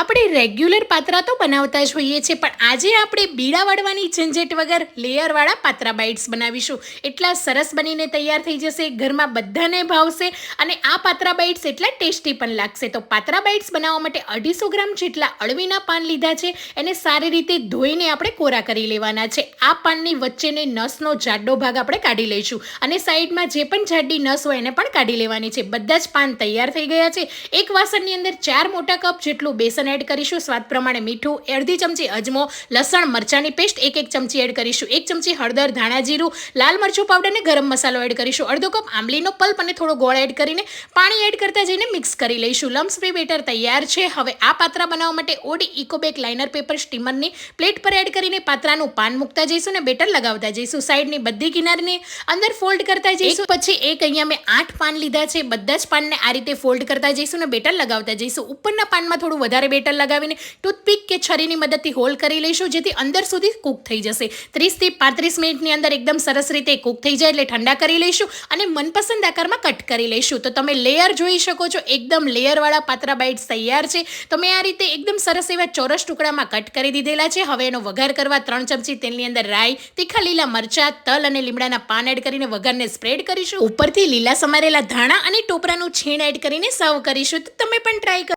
આપણે રેગ્યુલર પાત્રા તો બનાવતા જ હોઈએ છીએ, પણ આજે આપણે બીડા વાળવાની ઝંઝટ વગર લેયરવાળા પાત્રા બાઇટ્સ બનાવીશું. એટલા સરસ બનીને તૈયાર થઈ જશે, ઘરમાં બધાને ભાવશે અને આ પાત્રા બાઇટ્સ એટલા ટેસ્ટી પણ લાગશે. તો પાત્રા બાઇટ્સ બનાવવા માટે અઢીસો ગ્રામ જેટલા અળવીના પાન લીધા છે, એને સારી રીતે ધોઈને આપણે કોરા કરી લેવાના છે. આ પાનની વચ્ચેને નસનો જાડો ભાગ આપણે કાઢી લઈશું અને સાઈડમાં જે પણ જાડી નસ હોય એને પણ કાઢી લેવાની છે. બધા જ પાન તૈયાર થઈ ગયા છે. એક વાસણની અંદર ચાર મોટા કપ જેટલું બેસન એડ કરીશું. સ્વાદ પ્રમાણે મીઠું અડધી ચમચી અજમો લસણ મરચાંની પેસ્ટ એક એક ચમચી એડ કરીશું. એક ચમચી હળદર ધાણા જીરું લાલ મરચું પાવડર અને ગરમ મસાલો એડ કરીશું. અડધો કપ આંબલીનો પલ્પ અને થોડો ગોળ એડ કરીને પાણી એડ કરતા જઈને મિક્સ કરી લઈશું. લમ્સ ફ્રી બેટર તૈયાર છે. હવે આ પાત્રા બનાવવા માટે ઓડી ઇકોબેક લાઇનર પેપર સ્ટીમરની પ્લેટ પર એડ કરીને પાત્રાનું પાન મૂકતા જઈશું ને બેટર લગાવતા જઈશું. સાઈડની બધી કિનારીને અંદર ફોલ્ડ કરતા જઈશું. પછી એક અહીંયા મેં આઠ પાન લીધા છે. બધા જ પાનને આ રીતે ફોલ્ડ કરતા જઈશું ને બેટર લગાવતા જઈશું. ઉપરના પાનમાં થોડું વધારે બેટર લગાવીને ટૂથપીક કે છરીની મદદથી હોલ કરી લઈશું, જેથી અંદર સુધી કૂક થઈ જશે. ત્રીસથી પાંત્રીસ મિનિટની અંદર એકદમ સરસ રીતે કૂક થઈ જાય એટલે ઠંડા કરી લઈશું અને મનપસંદ આકારમાં કટ કરી લઈશું. તો તમે લેયર જોઈ શકો છો, એકદમ લેયરવાળા પાતરા બાઇટ્સ તૈયાર છે. તો મેં આ રીતે એકદમ સરસ એવા ચોરસ ટુકડામાં કટ કરી દીધેલા છે. હવે એનો વઘાર કરવા ત્રણ ચમચી તેલની અંદર રાઈ, તીખા લીલા મરચા, તલ અને લીમડાના પાન એડ કરીને વઘારને સ્પ્રેડ કરીશું. ઉપરથી લીલા સમારેલા ધાણા અને ટોપરાનું છીણ એડ કરીને સર્વ કરીશું. તો તમે પણ ટ્રાય કરો.